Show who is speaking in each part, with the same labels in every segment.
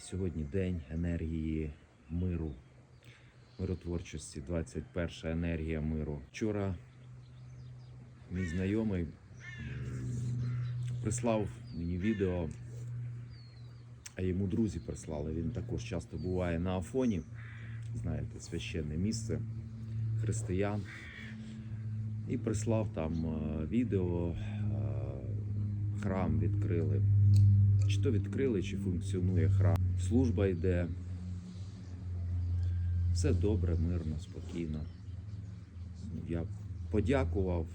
Speaker 1: сьогодні день енергії миру, миротворчості, 21 енергія миру. Вчора мій знайомий прислав мені відео, а йому друзі прислали. Він також часто буває на Афоні, знаєте, священне місце християн. І прислав там е, відео, е, храм відкрили. Чи то відкрили, чи функціонує храм. Служба йде. Все добре, мирно, спокійно. Я подякував.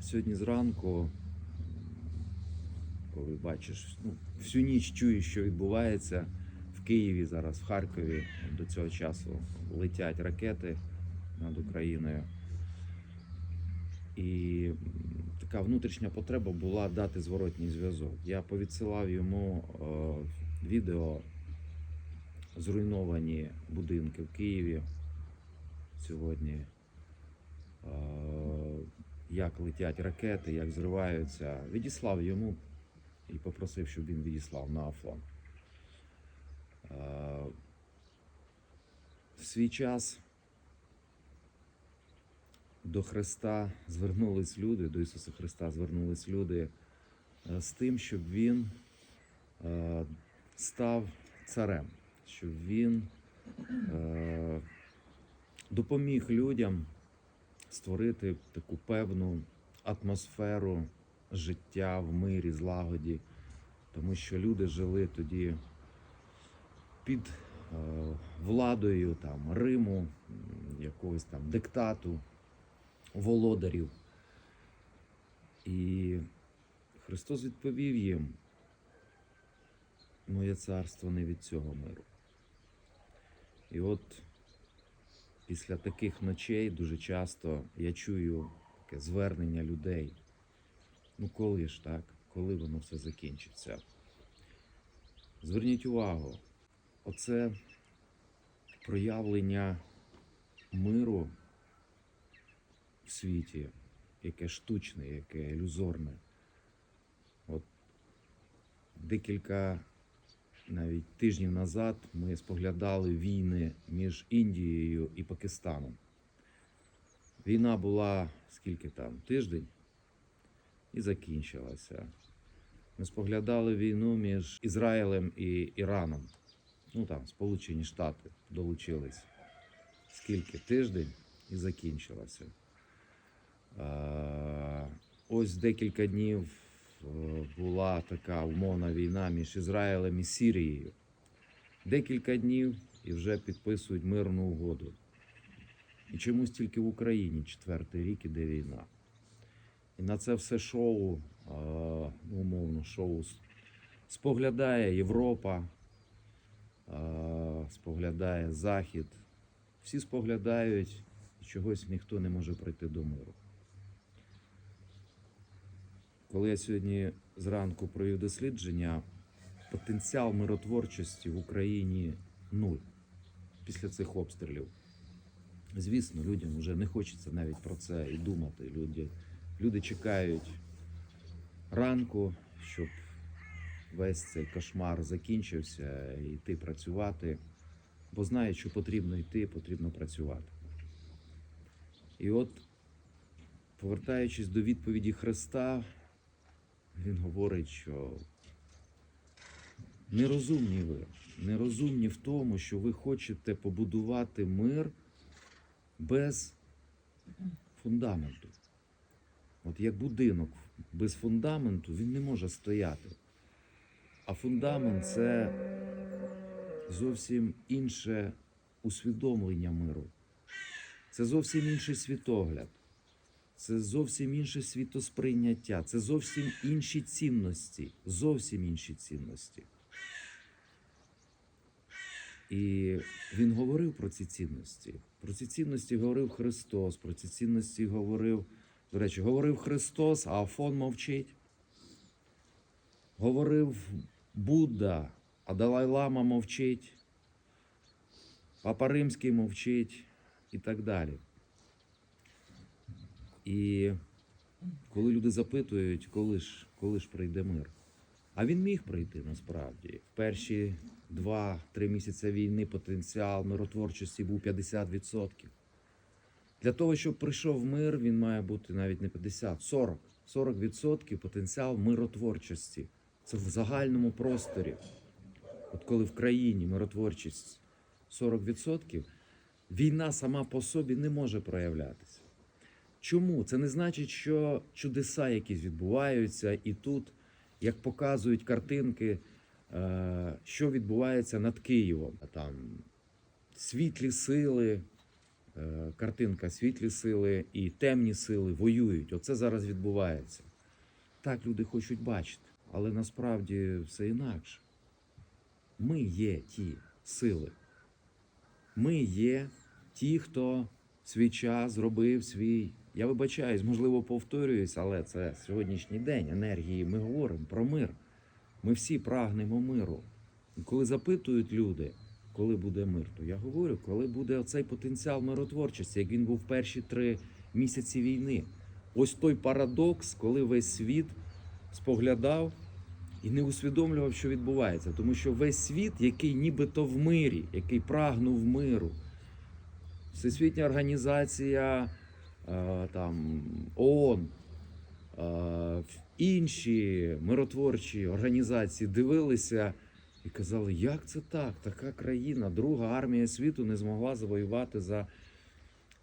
Speaker 1: Сьогодні зранку, коли бачиш, ну, всю ніч чуєш, що відбувається в Києві зараз, в Харкові до цього часу летять ракети над Україною. І така внутрішня потреба була дати зворотній зв'язок. Я повідсилав йому е, відео зруйновані будинки в Києві сьогодні. Е, як летять ракети, як зриваються. Відіслав йому і попросив, щоб він відіслав на Афон. Е, в свій час до Христа звернулись люди, до Ісуса Христа звернулись люди е, з тим, щоб Він е, став царем, щоб Він е, допоміг людям створити таку певну атмосферу життя в мирі, злагоді, тому що люди жили тоді під владою там, Риму, якогось там диктату, володарів. І Христос відповів їм: моє царство не від цього миру. І от після таких ночей дуже часто я чую таке звернення людей. Ну коли ж так? Коли воно все закінчиться? Зверніть увагу, оце проявлення миру в світі, яке штучне, яке ілюзорне. От декілька навіть тижнів назад ми споглядали війни між Індією і Пакистаном. Війна була скільки там? Тиждень і закінчилася. Ми споглядали війну між Ізраїлем і Іраном. Ну там Сполучені Штати долучились. Скільки? Тиждень і закінчилася. Е, Ось декілька днів е, була така умовна війна між Ізраїлем і Сірією. Декілька днів і вже підписують мирну угоду. І чомусь тільки в Україні четвертий рік іде війна. І на це все шоу, е, ну, умовно, шоу споглядає Європа, споглядає Захід. Всі споглядають, і чогось ніхто не може прийти до миру. Коли я сьогодні зранку провів дослідження, потенціал миротворчості в Україні нуль після цих обстрілів. Звісно, людям вже не хочеться навіть про це і думати. Люди, люди чекають ранку, щоб весь цей кошмар закінчився, і йти працювати, бо знають, що потрібно йти, потрібно працювати. І от, повертаючись до відповіді Христа, він говорить, що нерозумні ви, нерозумні в тому, що ви хочете побудувати мир без фундаменту. От як будинок без фундаменту він не може стояти. А фундамент це зовсім інше усвідомлення миру. Це зовсім інший світогляд. Це зовсім інше світосприйняття, це зовсім інші цінності, зовсім інші цінності. І він говорив про ці цінності. Про ці цінності говорив Христос, про ці цінності говорив, до речі, говорив Христос, а Афон мовчить. Говорив Будда, а Далай-Лама мовчить, Папа Римський мовчить і так далі. І коли люди запитують, коли ж, коли ж прийде мир, А він міг прийти насправді. В перші 2-3 місяці війни потенціал миротворчості був 50%. Для того, щоб прийшов мир, він має бути навіть не 50, 40. 40% потенціал миротворчості. Це в загальному просторі. От коли в країні миротворчість 40%, війна сама по собі не може проявлятися. Чому? Це не значить, що чудеса якісь відбуваються, і тут, як показують картинки, е, що відбувається над Києвом. Там світлі сили, е, картинка світлі сили і темні сили воюють. Оце зараз відбувається. Так люди хочуть бачити, але насправді все інакше. Ми є ті сили. Ми є ті, хто свій час зробив свій. Я вибачаюсь, можливо, повторююсь, але це сьогоднішній день енергії. Ми говоримо про мир. Ми всі прагнемо миру. І коли запитують люди, коли буде мир, то я говорю, коли буде оцей потенціал миротворчості, як він був в перші три місяці війни. Ось той парадокс, коли весь світ споглядав і не усвідомлював, що відбувається. Тому що весь світ, який нібито в мирі, який прагнув миру, Всесвітня організація, там, ООН, е, інші миротворчі організації дивилися і казали, як це так? Така країна, друга армія світу не змогла завоювати за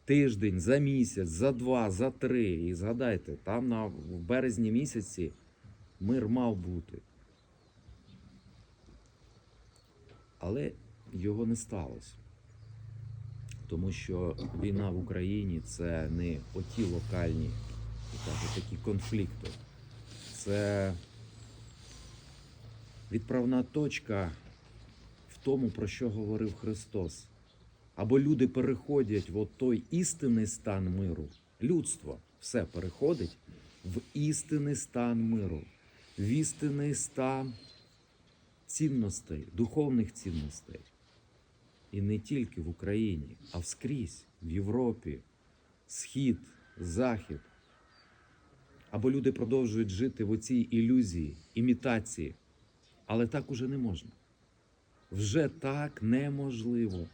Speaker 1: тиждень, за місяць, за два, за три. І згадайте, там на, в березні місяці мир мав бути. Але його не сталося. Тому що війна в Україні це не оті локальні кажуть, такі конфлікти. Це відправна точка в тому, про що говорив Христос. Або люди переходять в той істинний стан миру. Людство все переходить в істинний стан миру, в істинний стан цінностей, духовних цінностей. І не тільки в Україні, а вскрізь, в Європі, Схід, Захід. Або люди продовжують жити в оцій ілюзії, імітації. Але так уже не можна. Вже так неможливо.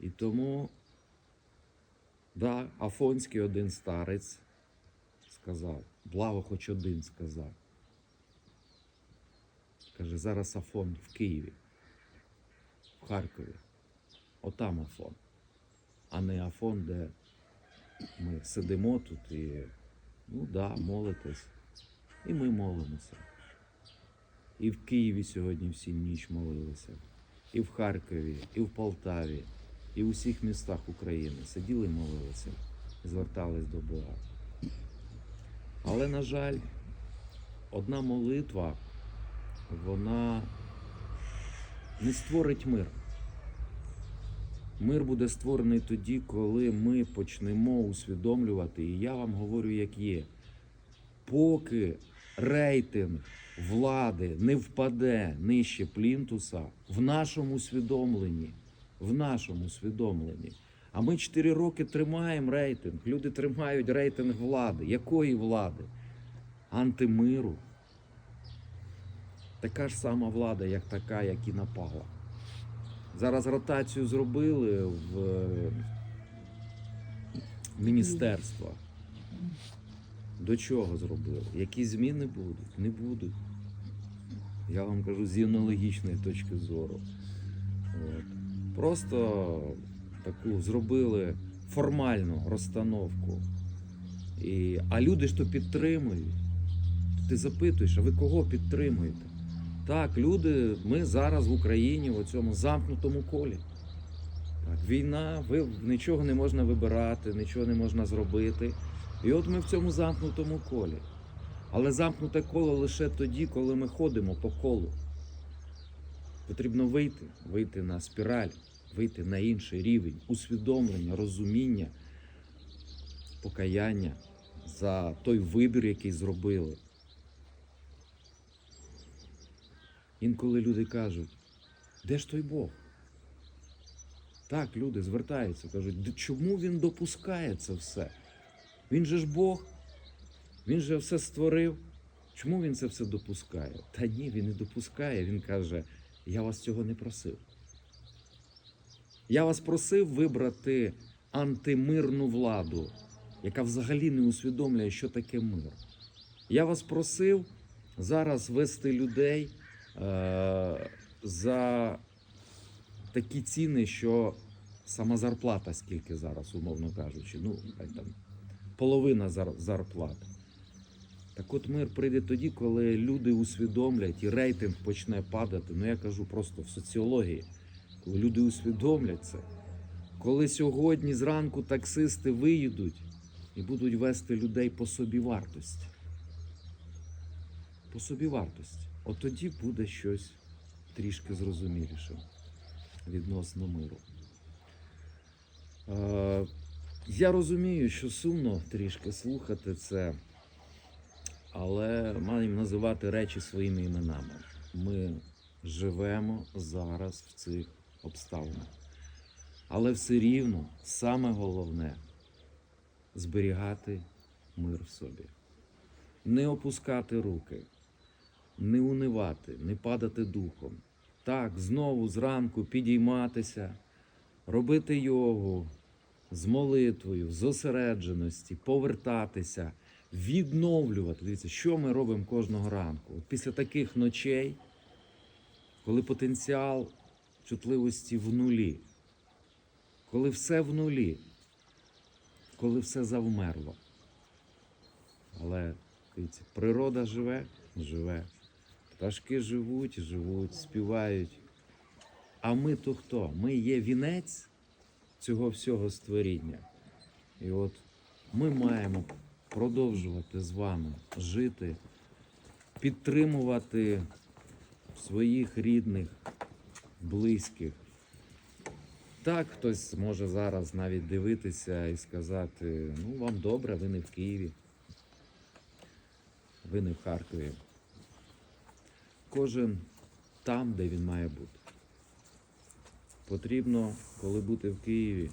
Speaker 1: І тому, да, Афонський один старець сказав, благо хоч один сказав. Каже, зараз Афон в Києві в Харкові. Отам Афон. А не Афон, де ми сидимо тут і, ну да, молитесь. І ми молимося. І в Києві сьогодні всі ніч молилися, і в Харкові, і в Полтаві, і в усіх містах України сиділи і молилися, звертались до Бога. Але, на жаль, одна молитва, вона не створить мир. Мир буде створений тоді, коли ми почнемо усвідомлювати, і я вам говорю, як є. Поки рейтинг влади не впаде нижче плінтуса в нашому усвідомленні, в нашому усвідомленні. А ми 4 роки тримаємо рейтинг. Люди тримають рейтинг влади. Якої влади? Антимиру. Така ж сама влада, як така, як і напала. Зараз ротацію зробили в е, міністерства. До чого зробили? Які зміни будуть? Не будуть. Я вам кажу з інологічної точки зору. От. Просто таку зробили формальну розстановку. І, а люди ж то підтримують. Ти запитуєш, а ви кого підтримуєте? Так, люди, ми зараз в Україні в цьому замкнутому колі. Так, війна, ви нічого не можна вибирати, нічого не можна зробити. І от ми в цьому замкнутому колі. Але замкнуте коло лише тоді, коли ми ходимо по колу. Потрібно вийти, вийти на спіраль, вийти на інший рівень усвідомлення, розуміння, покаяння за той вибір, який зробили. Інколи люди кажуть, де ж той Бог? Так, люди звертаються, кажуть, «Д- чому він допускає це все? Він же ж Бог, він же все створив. Чому він це все допускає? Та ні, він не допускає. Він каже: я вас цього не просив. Я вас просив вибрати антимирну владу, яка взагалі не усвідомлює, що таке мир. Я вас просив зараз вести людей за такі ціни, що сама зарплата, скільки зараз, умовно кажучи, ну там половина зар- зарплат. Так от мир прийде тоді, коли люди усвідомлять і рейтинг почне падати. Ну я кажу просто в соціології, коли люди усвідомлять це. Коли сьогодні зранку таксисти виїдуть і будуть вести людей по собівартості. По собівартості. От тоді буде щось трішки зрозуміліше відносно миру. Е, я розумію, що сумно трішки слухати це, але маємо називати речі своїми іменами. Ми живемо зараз в цих обставинах. Але все рівно саме головне зберігати мир в собі, не опускати руки, не унивати, не падати духом. Так, знову зранку підійматися, робити йогу з молитвою, в зосередженості, повертатися, відновлювати. Дивіться, що ми робимо кожного ранку. От після таких ночей, коли потенціал чутливості в нулі, коли все в нулі, коли все завмерло. Але дивіться, природа живе, живе. Пташки живуть, живуть, співають. А ми то хто? Ми є вінець цього всього створіння. І от ми маємо продовжувати з вами жити, підтримувати своїх рідних, близьких. Так, хтось може зараз навіть дивитися і сказати: ну, вам добре, ви не в Києві, ви не в Харкові. Кожен там, де він має бути. Потрібно, коли бути в Києві,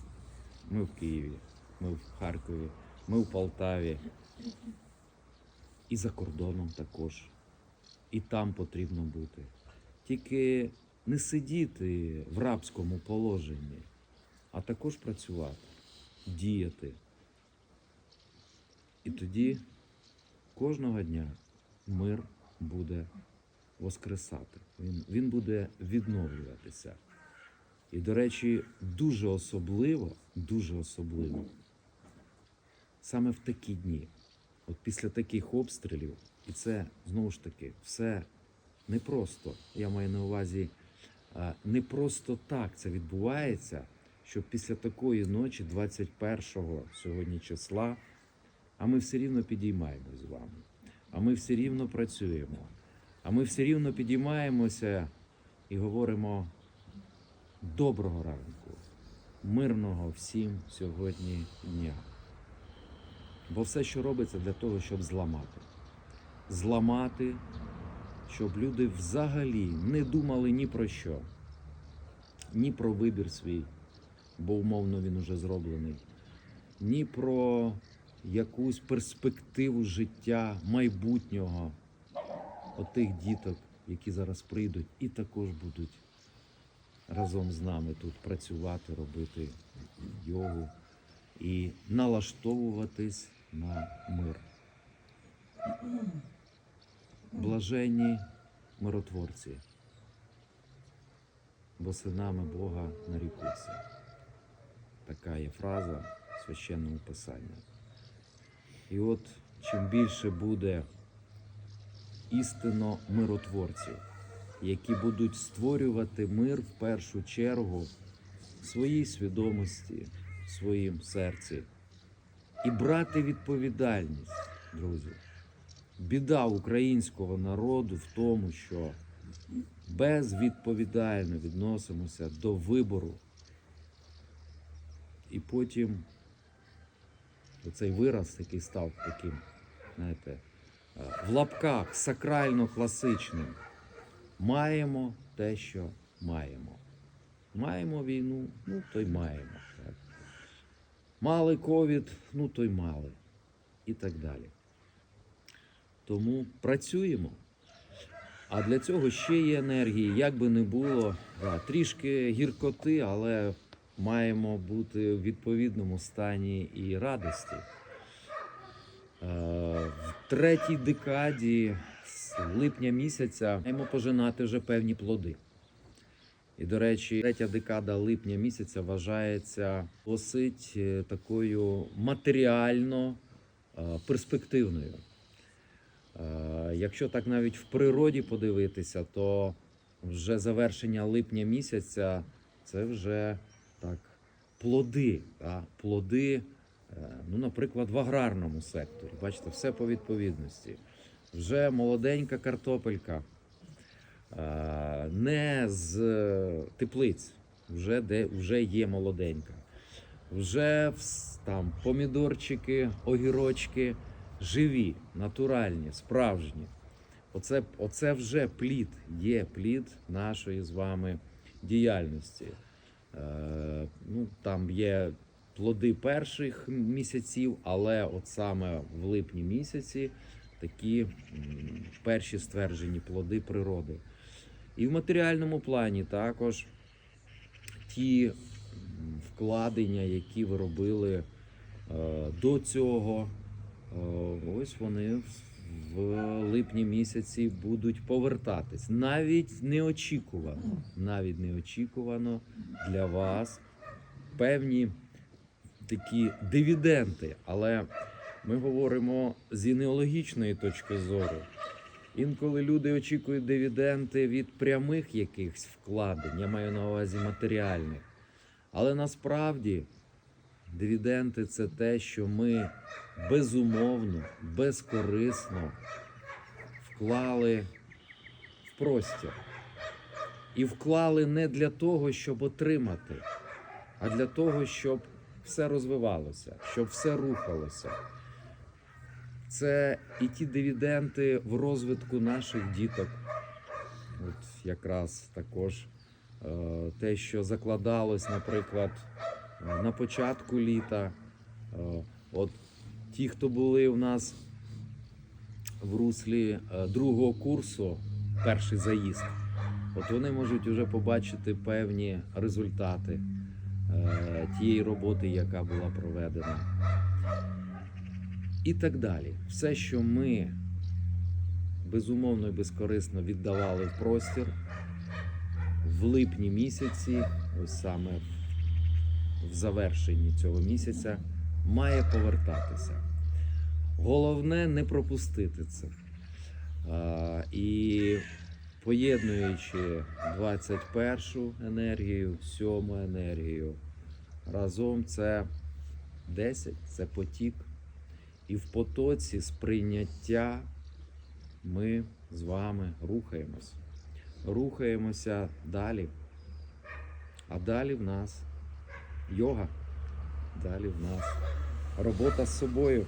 Speaker 1: ми в Києві, ми в Харкові, ми в Полтаві. І за кордоном також. І там потрібно бути. Тільки не сидіти в рабському положенні, а також працювати, діяти. І тоді кожного дня мир буде воскресати. Він, він буде відновлюватися. І, до речі, дуже особливо, дуже особливо саме в такі дні, от після таких обстрілів, і це знову ж таки все не просто, я маю на увазі, не просто так це відбувається, що після такої ночі, 21-го сьогодні числа, а ми все рівно підіймаємось з вами, а ми все рівно працюємо, а ми все рівно підіймаємося і говоримо доброго ранку, мирного всім сьогодні дня. Бо все, що робиться для того, щоб зламати. Зламати, щоб люди взагалі не думали ні про що, ні про вибір свій, бо умовно він уже зроблений, ні про якусь перспективу життя майбутнього отих діток, які зараз прийдуть і також будуть разом з нами тут працювати, робити йогу і налаштовуватись на мир. Блаженні миротворці, бо синами Бога нарікуться. Така є фраза в священному писанні. І от чим більше буде істинно миротворців, які будуть створювати мир в першу чергу в своїй свідомості, в своїм серці і брати відповідальність, друзі. Біда українського народу в тому, що безвідповідально відносимося до вибору. І потім оцей вираз, який став таким, знаєте, в лапках сакрально-класичним. Маємо те, що маємо. Маємо війну, ну то й маємо. Так. Мали ковід, ну то й мали. І так далі. Тому працюємо. А для цього ще є енергії, як би не було, да, трішки гіркоти, але маємо бути в відповідному стані і радості. Е, В третій декаді з липня місяця маємо пожинати вже певні плоди. І, до речі, третя декада липня місяця вважається досить е, такою матеріально е, перспективною. Якщо так навіть в природі подивитися, то вже завершення липня місяця це вже так плоди. Плоди, ну, наприклад, в аграрному секторі. Бачите, все по відповідності. Вже молоденька картопелька, е, не з е, теплиць, вже, де, вже є молоденька. Вже там помідорчики, огірочки живі, натуральні, справжні. Оце, оце вже плід, є плід нашої з вами діяльності. Е, ну, там є плоди перших місяців, але от саме в липні місяці такі перші стверджені плоди природи. І в матеріальному плані також ті вкладення, які ви робили е, до цього, е, ось вони в- липні місяці будуть повертатись. Навіть неочікувано, навіть неочікувано для вас певні такі дивіденти. Але ми говоримо з інеологічної точки зору. Інколи люди очікують дивіденти від прямих якихось вкладень, я маю на увазі матеріальних. Але насправді дивіденти це те, що ми безумовно, безкорисно вклали в простір. І вклали не для того, щоб отримати, а для того, щоб все розвивалося, щоб все рухалося. Це і ті дивіденти в розвитку наших діток. От якраз також е, те, що закладалось, наприклад, на початку літа. Е, от ті, хто були у нас в руслі е, другого курсу, перший заїзд, от вони можуть вже побачити певні результати тієї роботи, яка була проведена. І так далі. Все, що ми безумовно і безкорисно віддавали в простір в липні місяці, ось саме в завершенні цього місяця, має повертатися. Головне не пропустити це. А, і поєднуючи 21 енергію, 7 енергію, разом це 10, це потік. І в потоці сприйняття ми з вами рухаємось. Рухаємося далі. А далі в нас йога. Далі в нас робота з собою.